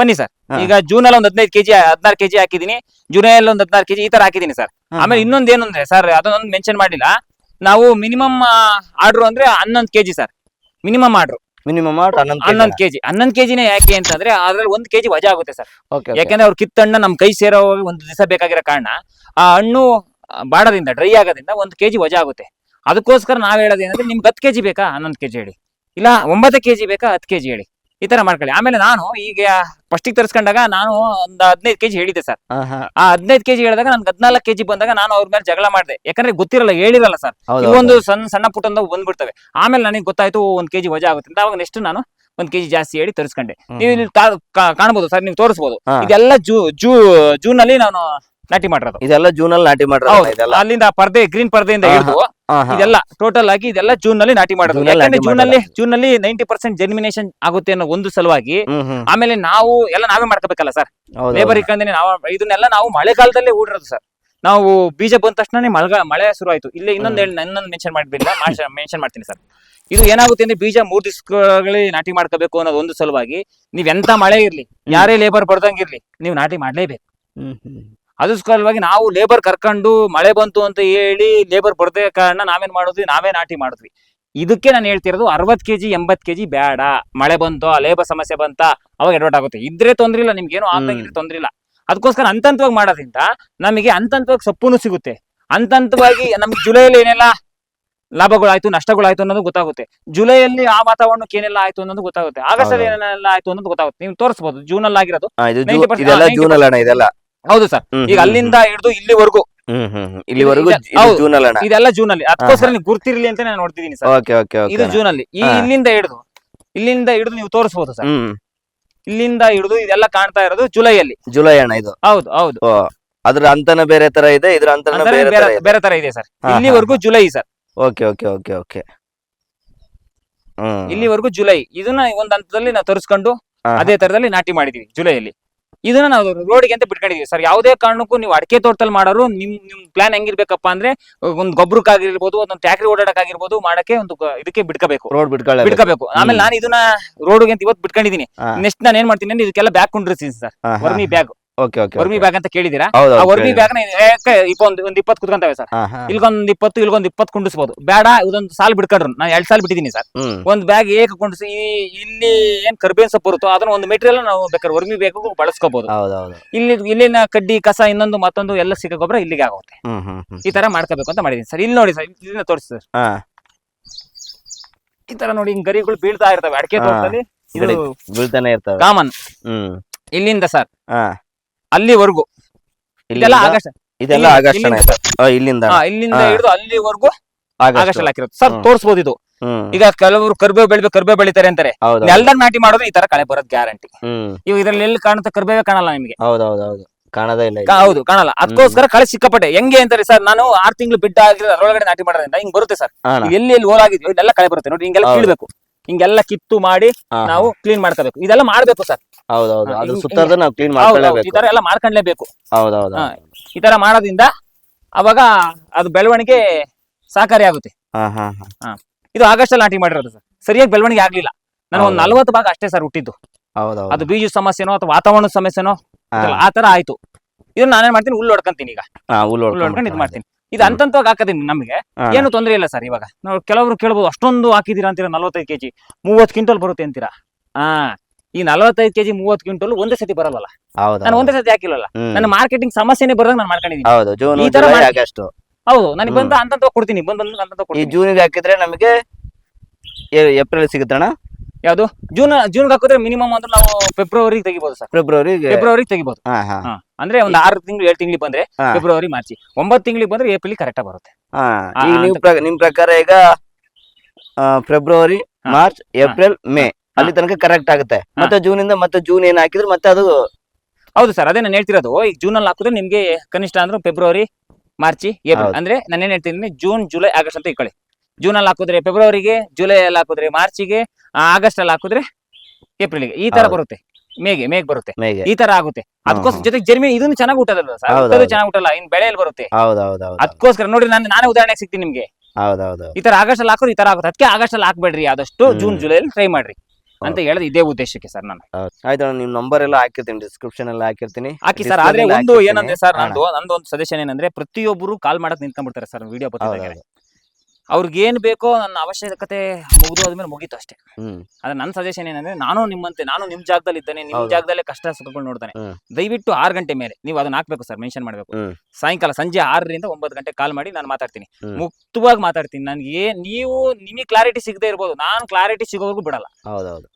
Speaker 1: ಬನ್ನಿ ಸರ್. ಈಗ ಜೂನ್ ಅಲ್ಲಿ ಒಂದ್ ಹದಿನೈದು ಕೆಜಿ ಹದಿನಾರು ಕೆಜಿ ಹಾಕಿದೀನಿ. ಜುಲೈ ಅಲ್ಲಿ ಒಂದ್ ಹದಿನಾರು ಕೆಜಿ ಈ ತರ ಹಾಕಿದೀನಿ ಸರ್. ಆಮೇಲೆ ಇನ್ನೊಂದ್ ಏನು ಅಂದ್ರೆ ಸರ್ ಅದನ್ನೊಂದು ಮೆನ್ಷನ್ ಮಾಡಿಲ್ಲ. ನಾವು ಮಿನಿಮಮ್ ಆರ್ಡರ್ ಅಂದ್ರೆ ಹನ್ನೊಂದು KG sir. Minimum order
Speaker 2: minimum order
Speaker 1: ಹನ್ನೊಂದು ಕೆಜಿ ಹನ್ನೊಂದು ಕೆಜಿನೇ ಯಾಕೆ ಅಂತಂದ್ರೆ ಅದ್ರಲ್ಲಿ ಒಂದ್ ಕೆಜಿ ವಜಾ ಆಗುತ್ತೆ ಸರ್. ಯಾಕಂದ್ರೆ ಅವ್ರು ಅವ್ರ ಕಿತ್ತಣ್ಣ ನಮ್ ಕೈ ಸೇರೋ ಒಂದು ದಿವಸ ಬೇಕಾಗಿರೋ ಕಾರಣ ಆ ಹಣ್ಣು ಬಾಡದಿಂದ ಡ್ರೈ ಆಗೋದ್ರಿಂದ ಒಂದ್ ಕೆಜಿ ವಜಾ ಆಗುತ್ತೆ. ಅದಕ್ಕೋಸ್ಕರ ನಾವು ಹೇಳೋದು ಏನಂದ್ರೆ ನಿಮ್ಗೆ ಹತ್ತು ಕೆಜಿ ಬೇಕಾ? ಹನ್ನೊಂದು ಕೆಜಿ ಹೇಳಿ. ಇಲ್ಲ ಒಂಬತ್ತು ಕೆಜಿ ಬೇಕಾ? ಹತ್ತು ಕೆಜಿ ಹೇಳಿ. ಈ ತರ ಮಾಡ್ಕೊಳ್ಳಿ. ಆಮೇಲೆ ನಾನು ಈಗ ಫಸ್ಟಿಗೆ ತರಿಸ್ಕೊಂಡಾಗ ನಾನು ಒಂದ್ ಹದಿನೈದು ಕೆಜಿ ಹೇಳಿದೆ ಸರ್. ಆ ಹದಿನೈದು ಕೆಜಿ ಹೇಳಿದಾಗ ನನ್ಗೆ ಹದಿನಾಲ್ಕು ಕೆಜಿ ಬಂದಾಗ ನಾನು ಅವ್ರ ಮೇಲೆ ಜಗಳ ಮಾಡಿದೆ. ಯಾಕಂದ್ರೆ ಗೊತ್ತಿರಲ್ಲ ಹೇಳಿರಲ್ಲ ಸರ್. ಒಂದು ಸಣ್ಣ ಸಣ್ಣ ಪುಟ್ಟ ಬಂದ್ಬಿಡ್ತವೆ. ಆಮೇಲೆ ನನಗೆ ಗೊತ್ತಾಯ್ತು ಒಂದ್ ಕೆಜಿ ವಜಾ ಆಗುತ್ತೆ ಅಂತ. ಅವಾಗ ನೆಕ್ಸ್ಟ್ ನಾನು ಒಂದ್ ಕೆಜಿ ಜಾಸ್ತಿ ಹೇಳಿ ತರಿಸ್ಕೊಂಡೆ. ನೀವು ಇಲ್ಲಿ ಕಾ- ಕಾ- ಕಾಣ್ಬೋದು ಸರ್ ನೀವು
Speaker 2: ತೋರಿಸಬಹುದು.
Speaker 1: ಇದೆಲ್ಲ ಜೂ ಜೂ ಜೂನ್ ಅಲ್ಲಿ ನಾನು ನಾಟಿ ಮಾಡಿರೋದು.
Speaker 2: ಇದೆಲ್ಲ ಜೂನ್ ಅಲ್ಲಿ ನಾಟಿ ಮಾಡಿರೋದು
Speaker 1: ಅಲ್ಲಿಂದ ಪರ್ದೆ ಗ್ರೀನ್ ಪರ್ದೆಯಿಂದ ಹಿಡಿದು. ಇದೆಲ್ಲ ಟೋಟಲ್ ಆಗಿ ಇದೆಲ್ಲ ಜೂನ್ನಲ್ಲಿ ನಾಟಿ ಮಾಡೋದು. ಯಾಕಂದ್ರೆ ಜೂನ್ನಲ್ಲಿ ಜೂನ್ನಲ್ಲಿ ನೈಂಟಿ ಪರ್ಸೆಂಟ್ ಜರ್ಮಿನೇಷನ್ ಆಗುತ್ತೆ ಅನ್ನೋ ಒಂದು ಸಲುವಾಗಿ ಆಮೇಲೆ ನಾವು ಎಲ್ಲ ನಾವೇ ಮಾಡ್ಕೋಬೇಕಲ್ಲ ಸರ್ ಲೇಬರ್ ಇಕ್ಕಂದ್ರೆ ನಾವು ಇದನ್ನೆಲ್ಲ ನಾವು ಮಳೆಗಾಲದಲ್ಲಿ ಹೂಡಿರೋದು ಸರ್ ನಾವು ಬೀಜ ಬಂದ ತಕ್ಷಣ ಮಳೆ ಶುರು ಆಯ್ತು ಇಲ್ಲೇ ಇನ್ನೊಂದು ಹೇಳಿ ಇನ್ನೊಂದು ಮೆನ್ಷನ್ ಮಾಡಿಬಿಲ್ಲ ಮೆನ್ಷನ್ ಮಾಡ್ತೀನಿ ಸರ್ ಇದು ಏನಾಗುತ್ತೆ ಅಂದ್ರೆ ಬೀಜ ಮೂರ್ ದಿವಸಗಳಲ್ಲಿ ನಾಟಿ ಮಾಡ್ಕೋಬೇಕು ಅನ್ನೋದು ಒಂದು ಸಲುವಾಗಿ ನೀವ್ ಎಂತ ಮಳೆ ಇರ್ಲಿ ಯಾರೇ ಲೇಬರ್ ಬರ್ದಂಗಿರ್ಲಿ ನೀವು ನಾಟಿ ಮಾಡ್ಲೇಬೇಕು. ಸಲುವಾಗಿ ನಾವು ಲೇಬರ್ ಕರ್ಕೊಂಡು ಮಳೆ ಬಂತು ಅಂತ ಹೇಳಿ ಲೇಬರ್ ಬರ್ದೇ ಕಾರಣ ನಾವೇನ್ ಮಾಡಿದ್ವಿ? ನಾವೇ ನಾಟಿ ಮಾಡಿದ್ವಿ. ಇದಕ್ಕೆ ನಾನು ಹೇಳ್ತಿರೋದು ಅರವತ್ ಕೆಜಿ ಎಂಬತ್ ಕೆಜಿ ಬೇಡ ಮಳೆ ಬಂತು ಲೇಬರ್ ಸಮಸ್ಯೆ ಬಂತ ಅವಾಗ ಎಡವಟ್ ಆಗುತ್ತೆ. ಇದ್ರೆ ತೊಂದ್ರೆ ಇಲ್ಲ ನಿಮ್ಗೆ ಏನೋ ಆಗ್ದಂಗಿದ್ರೆ ತೊಂದ್ರೆ ಇಲ್ಲ. ಅದಕ್ಕೋಸ್ಕರ ಹಂತವಾಗಿ ಮಾಡೋದ್ರಿಂದ ನಮಗೆ ಹಂತವಾಗಿ ಸೊಪ್ಪುನು ಸಿಗುತ್ತೆ. ಹಂತವಾಗಿ ನಮ್ಗೆ ಜುಲೈಲಿ ಏನೆಲ್ಲ ಲಾಭಗಳಾಯ್ತು ನಷ್ಟಗಳಾಯ್ತು ಅನ್ನೋದು ಗೊತ್ತಾಗುತ್ತೆ. ಜುಲೈಯಲ್ಲಿ ಆ ವಾತಾವರಣಕ್ಕೆ ಏನೆಲ್ಲ ಆಯ್ತು ಅನ್ನೋದು ಗೊತ್ತಾಗುತ್ತೆ. ಆಗಸ್ಟ್ ಅಲ್ಲಿ. ಏನೆಲ್ಲ ಆಯ್ತು ಅನ್ನೋದು ಗೊತ್ತಾಗುತ್ತೆ. ನೀವು ತೋರಿಸಬಹುದು ಜೂನ್ ಅಲ್ಲಿ ಆಗಿರೋದು
Speaker 2: ಹಾ, ಇದು
Speaker 1: 90%
Speaker 2: ಜೂ- ಇದೆಲ್ಲ
Speaker 1: ಹಾ,
Speaker 2: ಜೂನ್ ಅಲ್ಲ ಅಣ್ಣ ಇದೆಲ್ಲ
Speaker 1: ಹೌದು ಸರ್. ಈಗ ಅಲ್ಲಿಂದ ಹಿಡಿದು ಇಲ್ಲಿವರೆಗೂ.
Speaker 2: ಹ್ಮ್ ಹ್ಮ್ ಹ್ಮ್. ಇಲ್ಲಿವರೆಗೂ
Speaker 1: ಇದೆ-
Speaker 2: ಇದು
Speaker 1: ಹೌದು.
Speaker 2: ಜೂನ್ ಅಲ್ಲ ಅಣ್ಣ.
Speaker 1: ಇದೆಲ್ಲ ಜೂನ್ ಅಲ್ಲಿ ಅದಕ್ಕೋಸ್ಕರ ನೀವು ಗುರ್ತಿರ್ಲಿ ಅಂತ ನಾನು ನೋಡ್ತಿದ್ದೀನಿ ಸರ್.
Speaker 2: ಓಕೆ ಓಕೆ
Speaker 1: ಇದು
Speaker 2: ಓಕೆ
Speaker 1: ಜೂನ್ ಅಲ್ಲಿ ಈ
Speaker 2: ಹಾ.
Speaker 1: ಇಲ್ಲಿಂದ ಹಿಡಿದು ಇಲ್ಲಿಂದ ಹಿಡಿದು ನೀವು ತೋರಿಸಬಹುದು ಸರ್.
Speaker 2: ಹ್ಮ್.
Speaker 1: ಇಲ್ಲಿಂದ ಹಿಡಿದು ಇದೆಲ್ಲ ಕಾಣ್ತಾ ಇರೋದು ಜುಲೈಯಲ್ಲಿ.
Speaker 2: ಜುಲೈ ಅಣ್ಣ ಇದು.
Speaker 1: ಹೌದು ಹೌದು.
Speaker 2: ಓ ಅದ್ರ ಅಂತನ ಬೇರೆ ತರ ಇದೆ ಇದ್ರ ಅಂತನ
Speaker 1: ಅಂದ್ರೆ
Speaker 2: ಬೇರೆ ತರ
Speaker 1: ಬೇರೆ
Speaker 2: ಇದೆ.
Speaker 1: ಬೇರೆ ತರ ಇದೆ ಸರ್.
Speaker 2: ಹಾ, ಹಾ,
Speaker 1: ಇಲ್ಲಿವರೆಗೂ July sir.
Speaker 2: Okay okay okay okay. ಹ್ಮ್.
Speaker 1: ಇಲ್ಲಿವರೆಗೂ ಜುಲೈ. ಇದನ್ನ ಒಂದ್ ಹಂತದಲ್ಲಿ ನಾವು ತರಿಸ್ಕೊಂಡು
Speaker 2: ಹಾ,
Speaker 1: ಅದೇ ತರದಲ್ಲಿ ನಾಟಿ ಮಾಡಿದೀವಿ ಜುಲೈಯಲ್ಲಿ. ಇದನ್ನ ನಾವು ರೋಡಿಗೆ ಅಂತ ಬಿಟ್ಕೊಂಡಿದೀವಿ. ಸರ್ ಯಾವುದೇ ಕಾರಣಕ್ಕೂ ನೀವು ಅಡಿಕೆ ತೋಟದಲ್ಲಿ ಮಾಡೋರು ನಿಮ್ ನಿಮ್ ಪ್ಲಾನ್ ಹೆಂಗಿರ್ಬೇಕಪ್ಪ ಅಂದ್ರೆ ಒಂದ್ ಗೊಬ್ಬರಕ್ಕಾಗಿರ್ಬೋದು ಒಂದೊಂದು ಟ್ಯಾಕ್ರಿ ಓಡಾಡಕ್ಕಾಗಿರ್ಬೋದು ಮಾಡಕ್ಕೆ ಒಂದು ಇದಕ್ಕೆ ಬಿಟ್ಕೋಬೇಕು.
Speaker 2: ರೋಡ್ ಬಿಟ್ಕೊಳ್ಳ
Speaker 1: ಬಿಡ್ಕೋಬೇಕು ಆಮೇಲೆ ನಾನು ಇದನ್ನ ರೋಡ್ಗೆ ಅಂತ ಇವತ್ತು ಬಿಟ್ಕೊಂಡಿದೀನಿ. ನೆಕ್ಸ್ಟ್ ನಾನು ಏನ್ ಮಾಡ್ತೀನಿ ಅಂದ್ರೆ ಇದಕ್ಕೆಲ್ಲ bag ಕೊಂಡಿರ್ತೀನಿ sir vermi bag
Speaker 2: okay okay
Speaker 1: vermi bag ಅಂತ ಕೇಳಿದೀರಾ
Speaker 2: ಹೌದು
Speaker 1: ಆ ವರ್ಮಿ ಬ್ಯಾಗ್ನ ಯಾಕೆ ಇಪ್ಪ ಒಂದ್ ಒಂದ್ ಇಪ್ಪತ್ತು ಕುತ್ಕೊಂತವೆ ಸರ್. ಇಲ್ಗೊಂದ್ ಇಪ್ಪತ್ತು ಇಲ್ಗೊಂದ್ ಇಪ್ಪತ್ತು ಕುಂಡಿಸ್ಬೋದು. ಬೇಡ ಇದೊಂದು ಸಾಲ್ ಬಿಡ್ಕೊಂಡ್ರು. ನಾ ಎರಡ್ ಸಾಲ್ ಬಿಟ್ಟಿದೀನಿ ಸರ್.
Speaker 2: ಹ್ಮ್.
Speaker 1: ಒಂದ್ ಬ್ಯಾಗ್ ಏಕ ಕುಂಡಿಸಿ ಈ- ಇಲ್ಲಿ ಏನ್ ಕರ್ಬೇನ್ ಸೊಪ್ಪು ಬರುತ್ತೋ ಅದನ್ನ ಒಂದು ಮೆಟೀರಿಯಲ್ ನಾವು ಬೇಕಾದ್ರೆ ವರ್ಮಿ ಬ್ಯಾಗ್ ಬಳಸ್ಕೋಬಹುದು
Speaker 2: ಹೌದೌದು
Speaker 1: ಇಲ್ಲಿ ಇಲ್ಲಿನ ಕಡ್ಡಿ ಕಸ ಇನ್ನೊಂದು ಮತ್ತೊಂದು ಎಲ್ಲ ಸಿಕ್ಕ ಗೊಬ್ಬರ ಇಲ್ಲಿಗೆ ಆಗುತ್ತೆ.
Speaker 2: ಹ್ಮ್ ಹ್ಮ್ ಹ್ಮ್
Speaker 1: ಈ ತರ ಮಾಡ್ಕೋಬೇಕು ಅಂತ ಮಾಡಿದೀನಿ ಸರ್. ಇಲ್ಲಿ ನೋಡಿ ಸರ್ ಇದನ್ನ ತೋರಿಸಿ ಸರ್.
Speaker 2: ಹಾ.
Speaker 1: ಈ ತರ ನೋಡಿ ಹಿಂಗ್ ಗರಿಗಳು ಬೀಳ್ತಾ ಇರ್ತವೆ. ಅಡಿಕೆ
Speaker 2: ಹಾ.
Speaker 1: ತೋಟದಲ್ಲಿ ಇದು
Speaker 2: ಬೀಳ್ತಾನೆ ಇರ್ತವೆ.
Speaker 1: ಕಾಮನ್
Speaker 2: ಹ್ಮ್.
Speaker 1: ಇಲ್ಲಿಂದ ಸರ್.
Speaker 2: ಹಾ.
Speaker 1: ಅಲ್ಲಿವರೆಗೂ. ಇದೆಲ್ಲ ಆಗಸ್ಟ್
Speaker 2: ಇದೆಲ್ಲ
Speaker 1: ಇಲ್ಲಿಂದ
Speaker 2: ಆ, ಇಲ್ಲಿಂದ.
Speaker 1: ಹಾ ಇಲ್ಲಿಂದ
Speaker 2: ಹಾ.
Speaker 1: ಹಿಡಿದು ಅಲ್ಲಿವರೆಗೂ ಆಗಸ್ಟ್
Speaker 2: ಆಗಸ್ಟ್
Speaker 1: ಅಲ್ಲಿ ಹಾಕಿರೋದು ಸರ್
Speaker 2: ಹ್ಮ್.
Speaker 1: ತೋರಿಸಬಹುದು ಇದು.
Speaker 2: ಹ್ಮ್.
Speaker 1: ಈಗ ಕೆಲವರು ಕರ್ಬೇವು ಬೆಳಿಬೇಕು ಕರ್ಬೇವು ಬೆಳಿತಾರೆ ಅಂತಾರೆ.
Speaker 2: ಹೌದು
Speaker 1: ನೆಲ್ದಾಗ ನಾಟಿ ಮಾಡೋದು ಈ ತರ ಕಳೆ ಬರೋದ್ ಗ್ಯಾರಂಟಿ.
Speaker 2: ಹ್ಮ್.
Speaker 1: ಇವಾಗ ಇದ್ರಲ್ಲಿ ಎಲ್ಲಿ ಕಾಣುತ್ತೆ? ಕರ್ಬೇವೇ ಕಾಣಲ್ಲ ನಿಮಗೆ.
Speaker 2: ಹೌದೌದು ಹೌದು ಕಾಣದೇ ಇಲ್ಲ
Speaker 1: ಹೌದು ಕಾಣಲ್ಲ. ಅದಕ್ಕೋಸ್ಕರ ಕಳೆ ಸಿಕ್ಕಾಪಟ್ಟೆ. ಹೆಂಗೆ ಅಂತಾರೆ ಸರ್ ನಾನು ಆರ್ ತಿಂಗಳು ಬಿಟ್ಟ ಆಗಿದ್ರೆ ಅದರೊಳಗಡೆ ನಾಟಿ ಮಾಡೋದ್ರಿಂದ ಹಿಂಗ್ ಬರುತ್ತೆ ಸರ್.
Speaker 2: ಹಾ
Speaker 1: ಎಲ್ಲಿ ಎಲ್ಲಿ ಹೋಲಾಗಿದ್ಯೋ ಇದೆಲ್ಲ ಕಳೆ ಬರುತ್ತೆ. ನೋಡಿ ಹಿಂಗೆಲ್ಲ
Speaker 2: ಹೌದು.
Speaker 1: ಕೀಳ್ಬೇಕು. ಹಿಂಗೆಲ್ಲ ಕಿತ್ತು ಮಾಡಿ
Speaker 2: ಹಾ.
Speaker 1: ನಾವು ಕ್ಲೀನ್ ಮಾಡ್ಕೋಬೇಕು. ಇದೆಲ್ಲ ಮಾಡ್ಬೇಕು ಸರ್.
Speaker 2: ಹೌದೌದು. ಅದು
Speaker 1: ಹಿಂಗ್-
Speaker 2: ಸುತ್ತದ ನಾವು ಕ್ಲೀನ್.
Speaker 1: ಈ
Speaker 2: ಮಾಡ್ಕೊಳ್ಳೇಬೇಕು
Speaker 1: ತರ ಎಲ್ಲ ಮಾಡ್ಕೊಂಡ್ಲೇಬೇಕು.
Speaker 2: ಹೌದೌದು.
Speaker 1: ಹಾ. ಈ ತರ ಮಾಡೋದ್ರಿಂದ ಅವಾಗ ಅದು ಬೆಳವಣಿಗೆ ಸಹಕಾರಿ ಆಗುತ್ತೆ.
Speaker 2: ಹಾ ಹಾ ಹಾ.
Speaker 1: ಇದು ಆಗಸ್ಟ್ ಅಲ್ಲಿ ನಾಟಿ ಮಾಡಿರೋದು ಸರ್. ಸರಿಯಾಗಿ ಬೆಳವಣಿಗೆ ಆಗ್ಲಿಲ್ಲ. ನಾನು ಒಂದ್
Speaker 2: ಹೌದು.
Speaker 1: ನಲ್ವತ್ತು ಭಾಗ ಅಷ್ಟೇ ಸರ್ ಹುಟ್ಟಿದ್ದು.
Speaker 2: ಹೌದೌದು.
Speaker 1: ಅದು ಬೀಜ ಸಮಸ್ಯೆನೋ ಅಥವಾ ವಾತಾವರಣ ಸಮಸ್ಯೆನೋ
Speaker 2: ಹಾ.
Speaker 1: ಆ ತರ ಆಯ್ತು. ಇದನ್ನ ನಾನೇನ್ ಮಾಡ್ತೀನಿ? ಹುಲ್ಲು ಹೊಡ್ಕೊಂತೀನಿ ಈಗ.
Speaker 2: ಹಾ ಹುಲ್ಲು
Speaker 1: ಹುಲ್ಲು ಹೊಡ್ಕೊಂಡು ಇದು ಮಾಡ್ತೀನಿ. ಇದು ಅಂತಂತವಾಗಿ ಹಾಕದೀನಿ ನಮಗೆ.
Speaker 2: ಹಾ.
Speaker 1: ಏನು ತೊಂದರೆ ಇಲ್ಲ ಸರ್ ಇವಾಗ. ನಾವು ಕೆಲವರು ಕೇಳ್ಬೋದು ಅಷ್ಟೊಂದು ಹಾಕಿದೀರಾ ಅಂತೀರಾ ನಲ್ವತ್ತೈದು ಕೆಜಿ. ಮೂವತ್ತು ಕ್ವಿಂಟಲ್ ಬರುತ್ತೆ ಅಂತೀರಾ? ಹಾ. ಈ ನಲವತ್ತೈದು ಕೆಜಿ ಮೂವತ್ತು ಕ್ವಿಂಟಲ್ ಒಂದೇ ಸತಿ ಬರಲ್ಲ ನಾನು ಒಂದೇ ಸತಿ
Speaker 2: ಹಾಕಿಲ್ಲ.
Speaker 1: ನನ್ನ ಮಾರ್ಕೆಟಿಂಗ್ ಸಮಸ್ಯೆನೆ ಬರೋದಾಗ ನಾನು ಮಾಡ್ಕೊಂಡಿದ್ದೀನಿ.
Speaker 2: ಹೌದು ಜೂನ್
Speaker 1: ಈ ತರ
Speaker 2: ಆಗಸ್ಟ್
Speaker 1: ಹೌದು ನನಗೆ. ಬಂದ ಅಂತ ಕೊಡ್ತೀನಿ ಬಂದ್
Speaker 2: ಈ
Speaker 1: ಕೊಡ್ತೀನಿ.
Speaker 2: ಜೂನಿಗೆ ಹಾಕಿದ್ರೆ ನಮಗೆ ಏಪ್ರಿಲ್ ಸಿಗುತ್ತಣ್ಣ?
Speaker 1: ಯಾವುದು? ಜೂನ್ ಜೂನ್ ಹಾಕಿದ್ರೆ ಮಿನಿಮಮ್ ಅಂದ್ರೆ ನಾವು ಫೆಬ್ರವರಿಗೆ ತೆಗಿಬಹುದು ಸರ್.
Speaker 2: ಫೆಬ್ರವರಿ
Speaker 1: ಫೆಬ್ರವರಿ ತೆಗಿಬಹುದು. ಅಂದ್ರೆ ಒಂದು ಆರು ತಿಂಗಳು ಏಳು ತಿಂಗಳಿಗೆ ಬಂದ್ರೆ ಫೆಬ್ರವರಿ ಮಾರ್ಚ್ ಒಂಬತ್ತು ತಿಂಗಳಿಗೆ ಬಂದ್ರೆ ಏಪ್ರಿಲ್ ಕರೆಕ್ಟ್ ಬರುತ್ತೆ. ಅಂತ-
Speaker 2: ನಿಮ್ ಪ್ರಕಾರ ಈಗ ಫೆಬ್ರವರಿ ಮಾರ್ಚ್ ಏಪ್ರಿಲ್ ಮೇ ಅಲ್ಲಿ ತನಕ ಕರೆಕ್ಟ್ ಆಗುತ್ತೆ. ಮತ್ತೆ ಜೂನ್ ಇಂದ ಮತ್ತೆ ಜೂನ್ ಏನ್ ಹಾಕಿದ್ರೆ ಮತ್ತೆ ಅದು
Speaker 1: ಹೌದು ಸರ್ ಅದೇ ನಾನು ಹೇಳ್ತಿರೋದು. ಈಗ ಜೂನ್ ಅಲ್ಲಿ ಹಾಕಿದ್ರೆ ನಿಮ್ಗೆ ಕನಿಷ್ಠ ಅಂದ್ರೆ ಫೆಬ್ರವರಿ ಮಾರ್ಚ್ ಏಪ್ರಿಲ್ ಅಂದ್ರೆ ನಾನು ಏನ್ ಹೇಳ್ತೀನಿ ಜೂನ್ ಜುಲೈ ಆಗಸ್ಟ್ ಅಂತ ಇಟ್ಕೊಳ್ಳಿ. ಜೂನ್ ಅಲ್ಲಿ ಹಾಕಿದ್ರೆ ಫೆಬ್ರವರಿಗೆ ಜುಲೈ ಅಲ್ಲಿ ಹಾಕಿದ್ರೆ ಮಾರ್ಚಿಗೆ ಆಗಸ್ಟ್ ಅಲ್ಲಿ ಹಾಕಿದ್ರೆ ಏಪ್ರಿಲ್ಗೆ ಈ ತರ ಬರುತ್ತೆ. ಮೇಗೆ ಮೇಗ್ ಬರುತ್ತೆ. ಈ ತರ ಆಗುತ್ತೆ. ಅದಕ್ಕೋಸ್ಕರ ಜೊತೆಗೆ ಜರ್ಮಿ ಇದನ್ನು ಚೆನ್ನಾಗಿ ಹುಟ್ಟದಲ್ಲ ಸರ್? ಚೆನ್ನಾಗಿ ಊಟಲ್ಲ ಇನ್ ಬೆಳೆಯಲ್ಲಿ ಬರುತ್ತೆ. ಅದಕ್ಕೋಸ್ಕರ ನೋಡಿ ನಾನು ನಾನೇ ಉದಾಹರಣೆ ಸಿಗ್ತೀನಿ ನಿಮ್ಗೆ. ಈ ತರ ಆಗಸ್ಟ್ ಅಲ್ಲಿ ಹಾಕೋರು ಈ ತರ ಆಗುತ್ತೆ. ಅದಕ್ಕೆ ಆಗಸ್ಟ್ ಅಲ್ಲಿ ಹಾಕ್ಬೇಡ್ರಿ ಆದಷ್ಟು ಜೂನ್ ಜುಲೈ ಅಲ್ಲಿ ಟ್ರೈ ಮಾಡ್ರಿ. ಅಂತ ಹೇಳೋದು ಇದೇ ಉದ್ದೇಶಕ್ಕೆ ಸರ್ ನಾನು.
Speaker 2: ಆಯ್ತಾ ಅಣ್ಣ, ನಿಮ್ ನಂಬರ್ ಎಲ್ಲ ಹಾಕಿರ್ತೀನಿ ಡಿಸ್ಕ್ರಿಪ್ಷನ್ ಎಲ್ಲ ಹಾಕಿರ್ತೀನಿ.
Speaker 1: ಹಾಕಿ ಸರ್ ಆದ್ರೆ ಒಂದು ಏನಂದ್ರೆ ಸರ್. ನಂದು ನಂದು ಒಂದು ಸಜೆಷನ್ ಏನಂದ್ರೆ ಪ್ರತಿಯೊಬ್ಬರು ಕಾಲ್ ಮಾಡಕ್ ನಿಂತ್ಕೊಂಡ್ಬಿಡ್ತಾರೆ ಸರ್ ವಿಡಿಯೋ
Speaker 2: ಹೌದು
Speaker 1: ಬರ್ತಿದ್ದಾರೆ
Speaker 2: ಹೌದು
Speaker 1: ಅವ್ರಿಗೆ ಏನ್ ಬೇಕೋ ನನ್ನ ಅವಶ್ಯಕತೆ ಮುಗಿದು ಆದ್ಮೇಲೆ ಮುಗೀತು ಅಷ್ಟೇ.
Speaker 2: ಹ್ಮ್.
Speaker 1: ಅದ್ರ ನನ್ನ ಸಜೆಷನ್ ಏನಂದ್ರೆ ನಾನು ನಿಮ್ಮಂತೆ ನಾನು ನಿಮ್ ಜಾಗದಲ್ಲಿ ಇದ್ದೇನೆ ನಿಮ್
Speaker 2: ಹೌದು.
Speaker 1: ಜಾಗದಲ್ಲೇ ಕಷ್ಟ ಸುಖಗಳು ನೋಡ್ತಾನೆ.
Speaker 2: ಹ್ಮ್.
Speaker 1: ದಯವಿಟ್ಟು ಆರು ಗಂಟೆ ಮೇಲೆ ನೀವು ಅದನ್ನ ಹಾಕ್ಬೇಕು ಸರ್ ಮೆನ್ಷನ್ ಮಾಡ್ಬೇಕು.
Speaker 2: ಹ್ಮ್.
Speaker 1: ಸಾಯಂಕಾಲ ಸಂಜೆ ಆರರಿಂದ ಒಂಬತ್ತು ಗಂಟೆ ಕಾಲ್ ಮಾಡಿ ನಾನು ಮಾತಾಡ್ತೀನಿ.
Speaker 2: ಹ್ಮ್.
Speaker 1: ಮುಕ್ತವಾಗಿ ಮಾತಾಡ್ತೀನಿ. ನನಗೆ ನೀವು ನಿಮಗೆ ಕ್ಲಾರಿಟಿ ಸಿಗದೆ ಇರ್ಬೋದು. ನಾನು ಕ್ಲಾರಿಟಿ ಸಿಗೋವರೆಗೂ ಬಿಡಲ್ಲ.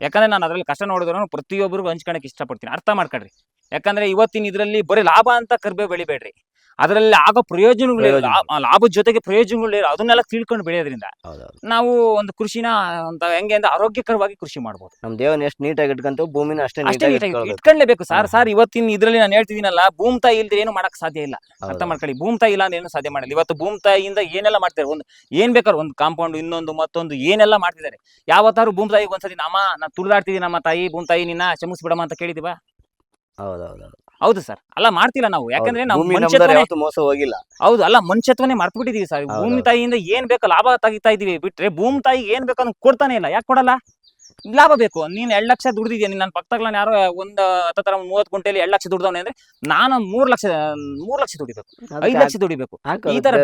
Speaker 1: ಯಾಕಂದ್ರೆ ನಾನು ಅದ್ರಲ್ಲಿ ಕಷ್ಟ ನೋಡಿದ್ರು ಪ್ರತಿಯೊಬ್ಬರಿಗೂ ಹಂಚ್ಕೊಳಕ್ ಇಷ್ಟಪಡ್ತೀನಿ. ಅರ್ಥ ಮಾಡ್ಕೊಳ್ರಿ. ಯಾಕಂದ್ರೆ ಇವತ್ತಿನ ಇದರಲ್ಲಿ ಬರೀ ಲಾಭ ಅಂತ ಕರ್ಬೇ ಬೆಳಿಬೇಡ್ರಿ. ಅದರಲ್ಲಿ ಆಗೋ ಪ್ರಯೋಜನಗಳು
Speaker 2: ಪ್ರಯೋಜನ.
Speaker 1: ಲಾಭದ ಜೊತೆಗೆ ಪ್ರಯೋಜನಗಳು ಇರೋ- ಅದನ್ನೆಲ್ಲ ತಿಳ್ಕೊಂಡು ಬೆಳೆಯೋದ್ರಿಂದ ನಾವು ಒಂದು ಕೃಷಿನ ಅಂತ ಹೆಂಗೆ ಅಂದ್ರೆ ಆರೋಗ್ಯಕರವಾಗಿ ಕೃಷಿ ಮಾಡ್ಬೋದು.
Speaker 2: ನಮ್ ದೇವನ ಎಷ್ಟು ನೀಟಾಗಿ ಇಟ್ಕೊಂತ ಭೂಮಿನ ಅಷ್ಟೇ ನೀಟಾಗಿ
Speaker 1: ಇಟ್ಕೊಳ್ಳೇಬೇಕು ಸರ್ ಸರ್ ಇವತ್ತಿನ ಇದ್ರಲ್ಲಿ ನಾನು ಹೇಳ್ತಿದ್ದೀನಲ್ಲ ಭೂಮ್ ತಾಯಿ ಇಲ್ದ್ರೆ ಏನು ಮಾಡಕ್ ಸಾಧ್ಯ ಇಲ್ಲ. ಅರ್ಥ. ಮಾಡ್ಕೊಳ್ಳಿ. ಭೂಮ್ ತಾಯಿ ಇಲ್ಲ ಅಂದ್ರೆ ಏನು ಸಾಧ್ಯ ಮಾಡಲ್ಲ. ಇವತ್ತು ಭೂಮ್ ತಾಯಿಯಿಂದ ಏನೆಲ್ಲ ಮಾಡ್ತಾರೆ ಒಂದು ಏನ್ ಬೇಕಾದ್ರೆ ಒಂದು ಕಾಂಪೌಂಡ್ ಇನ್ನೊಂದು ಮತ್ತೊಂದು ಏನೆಲ್ಲ ಮಾಡ್ತಿದ್ದಾರೆ? ಯಾವತ್ತಾರು ಭೂಮ್ ತಾಯಿಗೆ ಒಂದ್ಸತಿ ನಮ್ಮ ನಾ ತುಳಿದಾಡ್ತಿದ್ದೀನಿ ನಮ್ಮ ತಾಯಿ ಭೂಮ್ ತಾಯಿ ನಿನ್ನ ಕ್ಷಮಿಸ್ಬಿಡಮ್ಮ ಅಂತ ಕೇಳಿದಿವ
Speaker 2: ಹೌದು ಹೌದು
Speaker 1: ಸರ್. ಅಲ್ಲ ಮಾಡ್ತಿಲ್ಲ ನಾವು. ಯಾಕಂದ್ರೆ ನಾವು
Speaker 2: ಭೂಮಿ ನಮ್ದವ್ರು
Speaker 1: ಮನುಷ್ಯತ್ವನೇ
Speaker 2: ಯಾವತ್ತೂ ಮೋಸ ಹೋಗಿಲ್ಲ.
Speaker 1: ಹೌದು ಅಲ್ಲ ಮನುಷ್ಯತ್ವನೇ ಮರ್ತು ಬಿಟ್ಟಿದೀವಿ ಸರ್.
Speaker 2: ಹೌದು,
Speaker 1: ಭೂಮಿ
Speaker 2: ಹೌದು.
Speaker 1: ತಾಯಿಯಿಂದ ಏನ್ ಬೇಕೋ ಲಾಭ ತೆಗಿತಾ ಇದೀವಿ ಬಿಟ್ರೆ ಭೂಮಿ ತಾಯಿಗೆ ಏನ್ ಬೇಕೋ ಅದನ್ನ ಕೊಡ್ತಾನೆ ಇಲ್ಲ. ಯಾಕೆ ಕೊಡಲ್ಲ? ಲಾಭ ಬೇಕು. ನೀನ್ ಎರಡ್ ಲಕ್ಷ ದುಡ್ದಿದ್ಯಾ? ನೀನ್ ನನ್ನ ಯಾರೋ ಒಂದ್ ಹತ್ತರ ಮೂವತ್ ಗುಂಟೆಲಿ ಎರಡ್ ಲಕ್ಷ ದುಡ್ದವನೆ ಅಂದ್ರೆ ನಾನು ಮೂರ್ ಲಕ್ಷ ಮೂರ್ ಲಕ್ಷ ದುಡಿಬೇಕು. ಐದ್ ಲಕ್ಷ ದುಡಿಬೇಕು. ಈ ತರ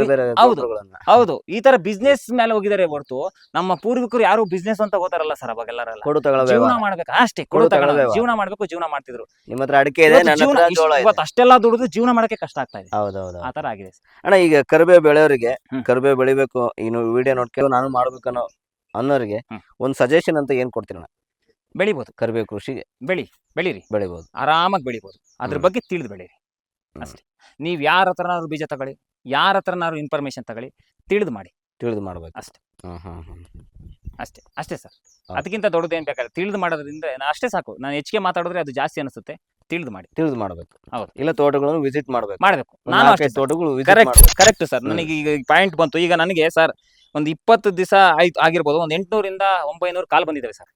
Speaker 1: ಹೌದು. ಹೌದು. ಈ ತರ ಬಿಸ್ನೆಸ್ ಮೇಲೆ ಹೋಗಿದ್ದಾರೆ ಹೊರತು ನಮ್ಮ ಪೂರ್ವಿಕರು ಯಾರು ಬಿಸ್ನೆಸ್ ಅಂತ ಹೋತಾರಲ್ಲ ಸರ್ ಅವಾಗೆಲ್ಲರೆಲ್ಲ?
Speaker 2: ಕೊಡು ತಗೊಳ್ಳೋ
Speaker 1: ಜೀವನ. ಮಾಡ್ಬೇಕು. ಅಷ್ಟೇ
Speaker 2: ಕೊಡು ತಗೊಳ್ಬೇಕು
Speaker 1: ಜೀವನ ಮಾಡ್ಬೇಕು ಜೀವನ ಮಾಡ್ತಿದ್ರು.
Speaker 2: ನಿಮ್ಮ ಹತ್ರ ಅಡಿಕೆ ಇದೆ
Speaker 1: ಇವತ್ತು ಅಷ್ಟೆಲ್ಲ ದುಡಿದು ಜೀವನ ಮಾಡಕ್ಕೆ ಕಷ್ಟ ಆಗ್ತಾ ಇದೆ.
Speaker 2: ಹೌದು ಹೌದು
Speaker 1: ಆ ತರ ಆಗಿದೆ
Speaker 2: ಅಣ್ಣ ಈಗ ಕರ್ಬೇವು ಬೆಳೆಯೋರಿಗೆ ಕರಿಬೇವು ಬೆಳಿಬೇಕು. ಇನ್ನು ವಿಡಿಯೋ ನೋಡ್ಕೊಂಡು ನಾನು ಮಾಡ್ಬೇಕನ್ನೋ ಅನ್ನೋರಿಗೆ
Speaker 1: ಒಂದು
Speaker 2: ಒಂದ್ ಸಜೆಷನ್ ಅಂತ ಏನ್ ಕೊಡ್ತೀರಣ್ಣ?
Speaker 1: ಬೆಳಿಬೋದು.
Speaker 2: ಕರಿಬೇವು ಕೃಷಿಗೆ.
Speaker 1: ಬೆಳಿ ಬೆಳಿರಿ.
Speaker 2: ಬೆಳಿಬಹುದು
Speaker 1: ಆರಾಮಾಗಿ ಬೆಳಿಬೋದು. ಅದ್ರ
Speaker 2: ಹ್ಮ್.
Speaker 1: ಬಗ್ಗೆ ತಿಳಿದು ಬೆಳೀರಿ. ಅಷ್ಟೇ. ನೀವ್ ಯಾರ ಹತ್ರನಾದ್ರು ಬೀಜ ತಗೊಳ್ಳಿ ಯಾರ ಹತ್ರನಾದ್ರು ಇನ್ಫಾರ್ಮೇಶನ್ ತಗೊಳ್ಳಿ ತಿಳಿದು ಮಾಡಿ.
Speaker 2: ತಿಳಿದು ಮಾಡ್ಬೇಕು.
Speaker 1: ಅಷ್ಟೇ. ಅಷ್ಟೇ ಅಷ್ಟೇ ಸರ್. ಅದಕ್ಕಿಂತ ದೊಡ್ಡದು ಏನ್ ಬೇಕಾದ್ರೆ ತಿಳಿದು ಮಾಡೋದ್ರಿಂದ ನಾ ಅಷ್ಟೇ ಸಾಕು. ನಾನು ಹೆಚ್ಚಿಗೆ ಮಾತಾಡಿದ್ರೆ ಅದು ಜಾಸ್ತಿ ಅನಿಸುತ್ತೆ. ತಿಳಿದು ಮಾಡಿ.
Speaker 2: ತಿಳಿದು ಮಾಡ್ಬೇಕು.
Speaker 1: ಹೌದು.
Speaker 2: ಇಲ್ಲ ತೋಟಗಳನ್ನು ವಿಸಿಟ್ ಮಾಡ್ಬೇಕು.
Speaker 1: ಮಾಡಬೇಕು.
Speaker 2: ಒಂದ್
Speaker 1: ನಾನು ಅಷ್ಟೇ
Speaker 2: ತೋಟಗಳು ವಿಸಿಟ್
Speaker 1: ಕರೆಕ್ಟ್
Speaker 2: ಮಾಡ್ಬೇಕು.
Speaker 1: Correct sir. ನನಗೆ ಈಗ ಪಾಯಿಂಟ್ ಬಂತು. ಈಗ ನನಗೆ ಸರ್ ಒಂದು ಇಪ್ಪತ್ತು ದಿವಸ ಆಯ್ತು ಆಗಿರ್ಬೋದು. ಒಂದು ಎಂಟುನೂರಿಂದ ಒಂಬೈನೂರು ಕಾಲ್ ಬಂದಿದ್ದಾವೆ ಸರ್.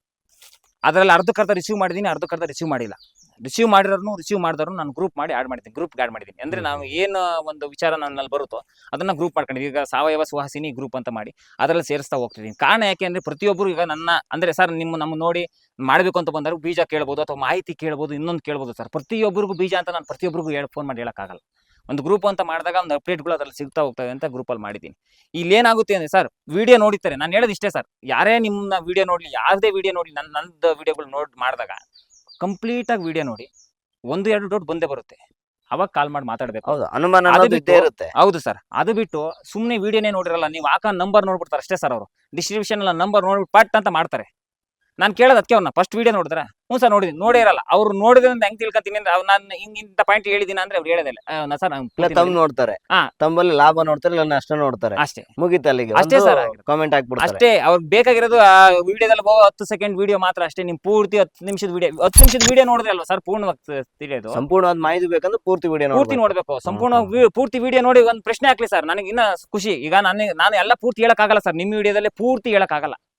Speaker 1: ಅದರಲ್ಲಿ ಅರ್ಧಕ್ಕರ್ಧ ರಿಸೀವ್ ಮಾಡಿದ್ದೀನಿ ಅರ್ಧಕ್ಕರ್ಧ ರಿಸೀವ್ ಮಾಡಿಲ್ಲ. ರಿಸೀವ್ ಮಾಡಿರೋನು ರಿಸೀವ್ ಮಾಡಿದವ್ರು ನಾನು ಗ್ರೂಪ್ ಮಾಡಿ ಆಡ್ ಮಾಡಿದ್ದೀನಿ ಗ್ರೂಪ್ ಆ್ಯಡ್ ಮಾಡಿದ್ದೀನಿ ಅಂದ್ರೆ
Speaker 2: ನಾವು
Speaker 1: ನಾನು ಏನು ಒಂದು ವಿಚಾರ ನನ್ನಲ್ಲಿ ಬರುತ್ತೋ ಅದನ್ನ ಗ್ರೂಪ್ ಮಾಡ್ಕೊಂಡಿದ್ದೀನಿ ಈಗ ಸಾವಯವ ಸುಹಾಸಿನಿ ಗ್ರೂಪ್ ಅಂತ ಮಾಡಿ ಅದರಲ್ಲಿ ಸೇರಿಸ್ತಾ ಹೋಗ್ತಿದ್ದೀನಿ ಕಾರಣ ಯಾಕೆ ಅಂದರೆ ಪ್ರತಿಯೊಬ್ಬರು ಈಗ ನನ್ನ ಅಂದ್ರೆ ಸರ್ ನಿಮ್ಮ ನಮ್ಮ ನೋಡಿ ಮಾಡಬೇಕು ಅಂತ ಬಂದರು ಬೀಜ ಕೇಳ್ಬೋದು ಅಥವಾ ಮಾಹಿತಿ ಕೇಳ್ಬೋದು ಇನ್ನೊಂದು ಕೇಳ್ಬೋದು ಸರ್. ಪ್ರತಿಯೊಬ್ಬರಿಗೂ ಬೀಜ ಅಂತ ನಾನು ಪ್ರತಿಯೊಬ್ಬರಿಗೂ ಹೇಳಿ ಫೋನ್ ಮಾಡಿ ಹೇಳಕ್ಕಾಗಲ್ಲ. ಒಂದು ಗ್ರೂಪ್ ಅಂತ ಮಾಡಿದಾಗ ಒಂದು ಅಪ್ಡೇಟ್ಗಳು ಅದರಲ್ಲಿ ಸಿಗ್ತಾ ಹೋಗ್ತವೆ ಅಂತ ಗ್ರೂಪಲ್ಲಿ ಮಾಡಿದ್ದೀನಿ. ಇಲ್ಲಿ ಏನಾಗುತ್ತೆ ಅಂದ್ರೆ ಸರ್ ವಿಡಿಯೋ ನೋಡಿರ್ತಾರೆ. ನಾನು ಹೇಳೋದು ಇಷ್ಟೇ ಸರ್ ಯಾರೇ ನಿಮ್ಮ ವಿಡಿಯೋ ನೋಡಲಿ ಯಾವುದೇ ವಿಡಿಯೋ ನೋಡಿ ನನ್ನ ನಂದು ವಿಡಿಯೋಗಳು ನೋಡಿ ಮಾಡಿದಾಗ ಕಂಪ್ಲೀಟಾಗಿ ವಿಡಿಯೋ ನೋಡಿ ಒಂದು ಎರಡು ಡೌಟ್ ಬಂದೇ ಬರುತ್ತೆ. ಅವಾಗ ಕಾಲ್ ಮಾಡಿ ಮಾತಾಡಬೇಕು.
Speaker 2: ಹೌದು ಅನುಮಾನ ಇರುತ್ತೆ.
Speaker 1: ಹೌದು ಸರ್ ಅದು ಬಿಟ್ಟು ಸುಮ್ಮನೆ ವಿಡಿಯೋನೇ ನೋಡಿರಲ್ಲ ನೀವು ಆಕ ನಂಬರ್ ನೋಡ್ಬಿಡ್ತಾರೆ ಅಷ್ಟೇ ಸರ್ ಅವರು. ಡಿಸ್ಟ್ರಿಬ್ಯೂಷನ್ ಎಲ್ಲ ನಂಬರ್ ನೋಡ್ಬಿಟ್ಟು ಪಟ್ ಅಂತ ಮಾಡ್ತಾರೆ. ನಾನು ಕೇಳೋದು ಅದಕ್ಕೆ ಅವ್ರನ್ನ ಫಸ್ಟ್ ವಿಡಿಯೋ ನೋಡಿದ್ರೆ? ಹ್ಞೂ ಸರ್ ನೋಡಿದ್ದೀನಿ ನೋಡೇ ಇರಲ್ಲ. ಅವ್ರು ನೋಡಿದ್ರಿಂದ ಹೆಂಗ್ ತಿಳ್ಕೊಂತೀನಿ ಅಂದ್ರೆ ಅವ್ರು ನಾನು ಹಿಂಗ್ ಇಂಥ ಪಾಯಿಂಟ್ ಹೇಳಿದೀನಿ ಅಂದ್ರೆ ಅವ್ರು ಹೇಳೋದಿಲ್ಲ. ನಾ ಸರ್
Speaker 2: ಇಲ್ಲ ನೋಡ್ತಾರೆ.
Speaker 1: ಹಾ.
Speaker 2: ತಮ್ಮಲ್ಲಿ ಲಾಭ ನೋಡ್ತಾರೆ ಇಲ್ಲ ನಷ್ಟ ನೋಡ್ತಾರೆ.
Speaker 1: ಅಷ್ಟೇ.
Speaker 2: ಮುಗಿತ ಅಲ್ಲಿಗೆ.
Speaker 1: ಅಷ್ಟೇ ಸರ್.
Speaker 2: ಕಾಮೆಂಟ್ ಹಾಕ್ಬಿಡ್ತಾರೆ.
Speaker 1: ಅಷ್ಟೇ ಅವ್ರಿಗೆ ಬೇಕಾಗಿರೋದು ಆ ವಿಡಿಯೋದಲ್ಲಿ ಹೋಗೋ ಹತ್ತು ಸೆಕೆಂಡ್ ವಿಡಿಯೋ ಮಾತ್ರ ಅಷ್ಟೇ. ನಿಮ್ ಪೂರ್ತಿ ಹತ್ತು ನಿಮಿಷದ ವಿಡಿಯೋ ಹತ್ತು ನಿಮಿಷದ ವಿಡಿಯೋ ನೋಡಿದ್ರೆ ಅಲ್ವಾ ಸರ್ ಪೂರ್ಣವಾಗಿ ತಿಳಿಯೋದು?
Speaker 2: ಸಂಪೂರ್ಣವಾದ ಮಾಹಿತಿ ಬೇಕಂದ್ರೆ ಪೂರ್ತಿ ವಿಡಿಯೋ
Speaker 1: ಪೂರ್ತಿ
Speaker 2: ನೋಡ್ಬೇಕು.
Speaker 1: ನೋಡ್ಬೇಕು ಸಂಪೂರ್ಣ ವಿ- ಪೂರ್ತಿ ವಿಡಿಯೋ ನೋಡಿ ಒಂದು ಪ್ರಶ್ನೆ ಹಾಕ್ಲಿ ಸರ್. ನನಗೆ ಇನ್ನ ಖುಷಿ. ಈಗ ನಾನು ನಾನು ಎಲ್ಲ ಪೂರ್ತಿ ಹೇಳಕ್ ಆಗಲ್ಲ ಸರ್. ನಿಮ್ಮ ವಿಡಿಯೋದಲ್ಲಿ ಪೂರ್ತಿ ಹೇಳಕ್ಕಾಗಲ್ಲ.
Speaker 2: ಹೌದು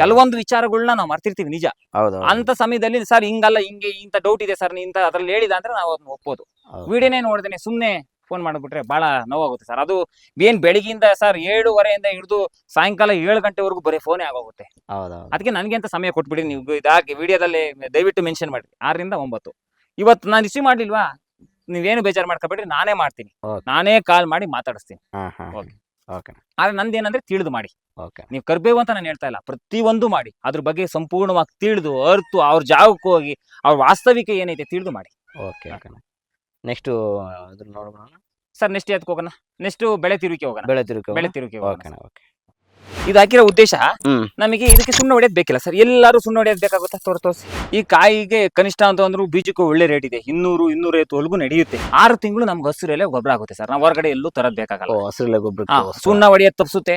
Speaker 1: ಕೆಲವೊಂದು ವಿಚಾರಗಳನ್ನ ನಾವು ಮರ್ತಿರ್ತೀವಿ ನಿಜ. ಅಂತ ಸಮಯದಲ್ಲಿ ಸರ್ ಹಿಂಗಲ್ಲ ಹಿಂಗೆ ಇಂತ ಡೌಟ್ ಇದೆ ಸರ್ ಇಂತ ಅದ್ರಲ್ಲಿ ಹೇಳಿದ ಅಂದ್ರೆ ನಾವು ಅದನ್ನ ಒಪ್ಪೋದು ವಿಡಿಯೋನೇ ನೋಡಿದೇನೆ ಸುಮ್ನೆ ಫೋನ್ ಮಾಡ್ಬಿಟ್ರೆ ಬಹಳ ನೋವಾಗುತ್ತೆ ಸರ್. ಅದು ಏನ್ ಬೆಳಿಗ್ಗೆಯಿಂದ ಸರ್ ಏಳುವರೆಯಿಂದ ಹಿಡಿದು ಸಾಯಂಕಾಲ ಏಳು ಗಂಟೆವರೆಗೂ ಬರೀ ಫೋನೇ ಆಗೋಗುತ್ತೆ. ಅದಕ್ಕೆ ನನಗೆ ಅಂತ ಸಮಯ ಕೊಟ್ಬಿಡಿ ನೀವು ಇದಾಗಿ ವಿಡಿಯೋದಲ್ಲಿ ದಯವಿಟ್ಟು ಮೆನ್ಷನ್ ಮಾಡಿ ಆರರಿಂದ ಒಂಬತ್ತು. ಇವತ್ತು ನಾನು ರಿಸೀವ್ ಮಾಡ್ಲಿಲ್ವಾ? ನೀವೇನು ಬೇಜಾರು ಮಾಡ್ಕೊಬೇಡ್ರಿ ನಾನೇ ಮಾಡ್ತೀನಿ. ನಾನೇ ಕಾಲ್ ಮಾಡಿ ಮಾತಾಡಿಸ್ತೀನಿ. ಓಕೆ.
Speaker 2: ಓಕೆ
Speaker 1: ಆದ್ರೆ ನಂದೇನಂದ್ರೆ ತಿಳಿದು ಮಾಡಿ.
Speaker 2: ಓಕೆ
Speaker 1: ನೀವು ಕರ್ಬೇವು ಅಂತ ನಾನು ಹೇಳ್ತಾ ಇಲ್ಲ. ಪ್ರತಿಯೊಂದು ಮಾಡಿ. ಅದ್ರ ಬಗ್ಗೆ ಸಂಪೂರ್ಣವಾಗಿ ತಿಳಿದು ಅರ್ತು ಅವ್ರ ಜಾಗಕ್ಕೆ ಹೋಗಿ ಅವ್ರ ವಾಸ್ತವಿಕ ಏನೈತೆ ತಿಳಿದು ಮಾಡಿ.
Speaker 2: ಓಕೆ ಓಕೆ ನೆಕ್ಸ್ಟ್ ಅದ್ರ ನೋಡೋಣ
Speaker 1: ಸರ್ ನೆಕ್ಸ್ಟ್ ಹೋಗೋಣ? ನೆಕ್ಸ್ಟ್ ಬೆಳೆ ತಿರುಗಿ ಹೋಗೋಣ.
Speaker 2: ಬೆಳೆ ತಿರುಗಿ
Speaker 1: ಬೆಳೆ ತಿರುಗಿ
Speaker 2: ಓಕೆ ಓಕೆ
Speaker 1: ಇದು ಹಾಕಿರೋ ಉದ್ದೇಶ ನಮಗೆ ಇದಕ್ಕೆ ಸುಣ್ಣ ಹೊಡೆಯೋದು ಬೇಕಿಲ್ಲ ಸರ್. ಎಲ್ಲರೂ ಸುಣ್ಣ ಹೊಡೆಯೋದು ಬೇಕಾಗುತ್ತಾ. ತೋರ್ ತೋರಿಸಿ. ಈ ಕಾಯಿಗೆ ಕನಿಷ್ಠ ಅಂತ ಅಂದ್ರೂ ಬೀಜಕ್ಕೂ ಒಳ್ಳೆ ರೇಟ್ ಇದೆ. ಇನ್ನೂರು ಇನ್ನೂರೈವತ್ತುವರೆಗೂ ನಡೆಯುತ್ತೆ. ಆರು ತಿಂಗಳು ನಮ್ಗೆ ಹಸಿರೆಲೆ ಗೊಬ್ಬರ ಆಗುತ್ತೆ ಸರ್. ನಾವು ಹೊರಗಡೆ ಎಲ್ಲೂ ತರೋದು ಬೇಕಾಗಲ್ಲ.
Speaker 2: ಹಸಿರಲ್ಲೇ ಹಸಿರೆಲೆ ಗೊಬ್ಬರ
Speaker 1: ಸುಣ್ಣ ಹೊಡೆಯೋದು ತಪ್ಪಿಸುತ್ತೆ